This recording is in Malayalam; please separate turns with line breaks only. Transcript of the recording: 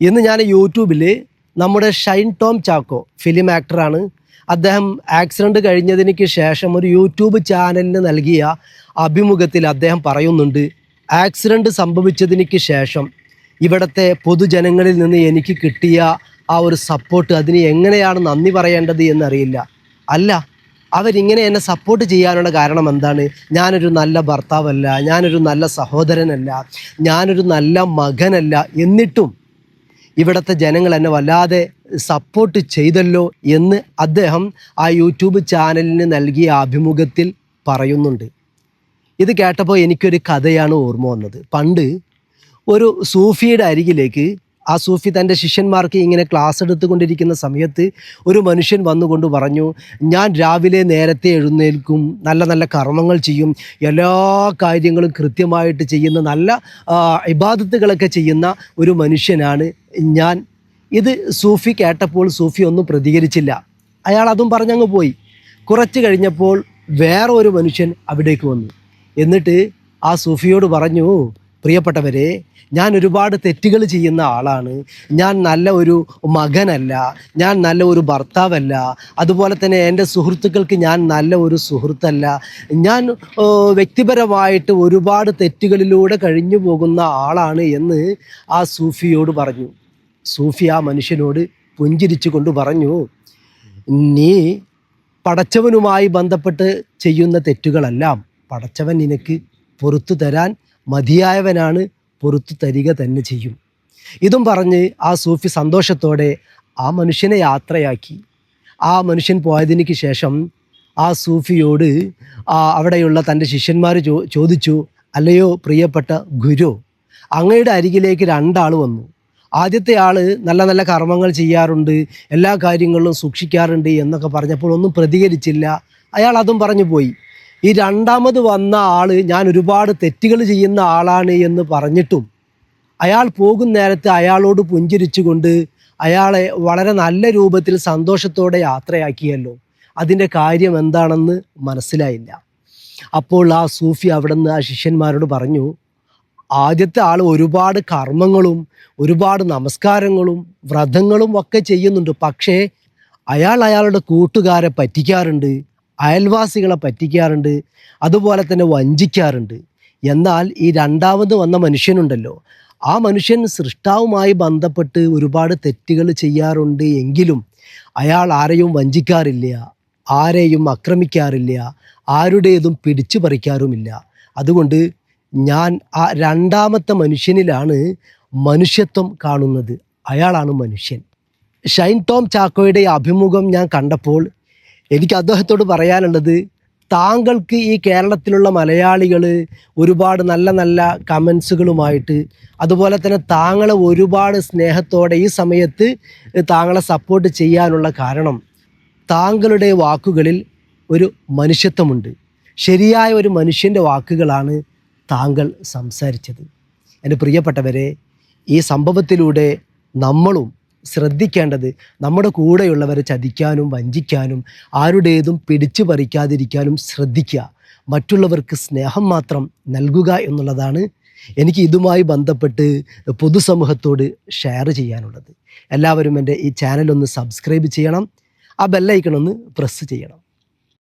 ഇന്ന് ഞാൻ യൂട്യൂബിൽ നമ്മുടെ ഷൈൻ ടോം ചാക്കോ ഫിലിം ആക്ടറാണ് അദ്ദേഹം ആക്സിഡന്റ് കഴിഞ്ഞതിന് ശേഷം ഒരു യൂട്യൂബ് ചാനലിന് നൽകിയ അഭിമുഖത്തിൽ അദ്ദേഹം പറയുന്നുണ്ട് ആക്സിഡന്റ് സംഭവിച്ചതിന് ശേഷം ഇവിടുത്തെ പൊതുജനങ്ങളിൽ നിന്ന് എനിക്ക് കിട്ടിയ ആ ഒരു സപ്പോർട്ട് അതിന് എങ്ങനെയാണ് നന്ദി പറയേണ്ടത് എന്നറിയില്ല. അല്ല അവരിങ്ങനെ എന്നെ സപ്പോർട്ട് ചെയ്യാനുള്ള കാരണം എന്താണ്? ഞാനൊരു നല്ല ഭർത്താവല്ല ഞാനൊരു നല്ല സഹോദരനല്ല ഞാനൊരു നല്ല മകനല്ല എന്നിട്ടും ഇവിടുത്തെ ജനങ്ങൾ എന്നെ വല്ലാതെ സപ്പോർട്ട് ചെയ്തല്ലോ എന്ന് അദ്ദേഹം ആ യൂട്യൂബ് ചാനലിന് നൽകിയ അഭിമുഖത്തിൽ പറയുന്നുണ്ട്. ഇത് കേട്ടപ്പോൾ എനിക്കൊരു കഥയാണ് ഓർമ്മ വന്നത്. പണ്ട് ഒരു സൂഫിയുടെ അരികിലേക്ക് ആ സൂഫി തന്റെ ശിഷ്യന്മാർക്ക് ഇങ്ങനെ ക്ലാസ് എടുത്തുകൊണ്ടിരിക്കുന്ന സമയത്ത് ഒരു മനുഷ്യൻ വന്നുകൊണ്ട് പറഞ്ഞു ഞാൻ രാവിലെ നേരത്തെ എഴുന്നേൽക്കും നല്ല നല്ല കർമ്മങ്ങൾ ചെയ്യും എല്ലാ കാര്യങ്ങളും കൃത്യമായിട്ട് ചെയ്യുന്ന നല്ല ഇബാദത്തുകളൊക്കെ ചെയ്യുന്ന ഒരു മനുഷ്യനാണ് ഞാൻ. ഇത് സൂഫി കേട്ടപ്പോൾ സൂഫി ഒന്നും പ്രതികരിച്ചില്ല. അയാൾ അതും പറഞ്ഞങ്ങ് പോയി. കുറച്ച് കഴിഞ്ഞപ്പോൾ വേറെ ഒരു മനുഷ്യൻ അവിടേക്ക് വന്നു. എന്നിട്ട് ആ സൂഫിയോട് പറഞ്ഞു പ്രിയപ്പെട്ടവരെ ഞാൻ ഒരുപാട് തെറ്റുകൾ ചെയ്യുന്ന ആളാണ്. ഞാൻ നല്ല ഒരു മകനല്ല ഞാൻ നല്ല ഒരു ഭർത്താവല്ല അതുപോലെ തന്നെ എന്റെ സുഹൃത്തുക്കൾക്ക് ഞാൻ നല്ല ഒരു സുഹൃത്തല്ല. ഞാൻ വ്യക്തിപരമായിട്ട് ഒരുപാട് തെറ്റുകളിലൂടെ കഴിഞ്ഞു പോകുന്ന ആളാണ് എന്ന് ആ സൂഫിയോട് പറഞ്ഞു. സൂഫി ആ മനുഷ്യനോട് പുഞ്ചിരിച്ചു കൊണ്ട് പറഞ്ഞു നീ പടച്ചവനുമായി ബന്ധപ്പെട്ട് ചെയ്യുന്ന തെറ്റുകളെല്ലാം പടച്ചവൻ നിനക്ക് പുറത്തു തരാൻ മതിയായവനാണ് പുറത്തു തരിക തന്നെ ചെയ്യും. ഇതും പറഞ്ഞ് ആ സൂഫി സന്തോഷത്തോടെ ആ മനുഷ്യനെ യാത്രയാക്കി. ആ മനുഷ്യൻ പോയതിന് ശേഷം ആ സൂഫിയോട് ആ അവിടെയുള്ള തന്റെ ശിഷ്യന്മാർ ചോ ചോദിച്ചു അല്ലയോ പ്രിയപ്പെട്ട ഗുരു അങ്ങയുടെ അരികിലേക്ക് രണ്ടാൾ വന്നു. ആദ്യത്തെ ആൾ നല്ല നല്ല കർമ്മങ്ങൾ ചെയ്യാറുണ്ട് എല്ലാ കാര്യങ്ങളിലും സൂക്ഷിക്കാറുണ്ട് എന്നൊക്കെ പറഞ്ഞപ്പോൾ ഒന്നും പ്രതികരിച്ചില്ല. അയാൾ അതും പറഞ്ഞു പോയി. ഈ രണ്ടാമത് വന്ന ആൾ ഞാൻ ഒരുപാട് തെറ്റുകൾ ചെയ്യുന്ന ആളാണ് എന്ന് പറഞ്ഞിട്ടും അയാൾ പോകുന്ന നേരത്ത് അയാളോട് പുഞ്ചിരിച്ചുകൊണ്ട് അയാളെ വളരെ നല്ല രൂപത്തിൽ സന്തോഷത്തോടെ യാത്രയാക്കിയല്ലോ. അതിന്റെ കാര്യം എന്താണെന്ന് മനസ്സിലായില്ല. അപ്പോൾ ആ സൂഫി അവിടുന്ന് ആ ശിഷ്യന്മാരോട് പറഞ്ഞു ആദ്യത്തെ ആൾ ഒരുപാട് കർമ്മങ്ങളും ഒരുപാട് നമസ്കാരങ്ങളും വ്രതങ്ങളും ഒക്കെ ചെയ്യുന്നുണ്ട്. പക്ഷേ അയാൾ അയാളുടെ കൂട്ടുകാരെ പറ്റിക്കാറുണ്ട്. അയൽവാസികളെ പറ്റിക്കാറുണ്ട് അതുപോലെ തന്നെ വഞ്ചിക്കാറുണ്ട്. എന്നാൽ ഈ രണ്ടാമത് വന്ന മനുഷ്യനുണ്ടല്ലോ. ആ മനുഷ്യൻ സൃഷ്ടാവുമായി ബന്ധപ്പെട്ട് ഒരുപാട് തെറ്റുകൾ ചെയ്യാറുണ്ട് എങ്കിലും അയാൾ ആരെയും വഞ്ചിക്കാറില്ല ആരെയും ആക്രമിക്കാറില്ല ആരുടേതും പിടിച്ചു പറിക്കാറുമില്ല. അതുകൊണ്ട് ഞാൻ ആ രണ്ടാമത്തെ മനുഷ്യനിലാണ് മനുഷ്യത്വം കാണുന്നത്. അയാളാണ് മനുഷ്യൻ. ഷൈൻ ടോം ചാക്കോയുടെ അഭിമുഖം ഞാൻ കണ്ടപ്പോൾ എനിക്ക് അദ്ദേഹത്തോട് പറയാനുള്ളത് താങ്കൾക്ക് ഈ കേരളത്തിലുള്ള മലയാളികൾ ഒരുപാട് നല്ല നല്ല കമൻസുകളുമായിട്ട് അതുപോലെ തന്നെ താങ്കളെ ഒരുപാട് സ്നേഹത്തോടെ ഈ സമയത്ത് താങ്കളെ സപ്പോർട്ട് ചെയ്യാനുള്ള കാരണം താങ്കളുടെ വാക്കുകളിൽ ഒരു മനുഷ്യത്വമുണ്ട്. ശരിയായ ഒരു മനുഷ്യന്റെ വാക്കുകളാണ് താങ്കൾ സംസാരിച്ചത്. എന്റെ പ്രിയപ്പെട്ടവരെ ഈ സംഭവത്തിലൂടെ നമ്മളും ശ്രദ്ധിക്കേണ്ടത് നമ്മുടെ കൂടെയുള്ളവരെ ചതിക്കാനും വഞ്ചിക്കാനും ആരുടേതും പിടിച്ചു പറിക്കാതിരിക്കാനും ശ്രദ്ധിക്കുക. മറ്റുള്ളവർക്ക് സ്നേഹം മാത്രം നൽകുക എന്നുള്ളതാണ് എനിക്ക് ഇതുമായി ബന്ധപ്പെട്ട് പൊതുസമൂഹത്തോട് ഷെയർ ചെയ്യാനുള്ളത്. എല്ലാവരും എന്റെ ഈ ചാനലൊന്ന് സബ്സ്ക്രൈബ് ചെയ്യണം. ആ ബെല്ലൈക്കൺ ഒന്ന് പ്രസ് ചെയ്യണം.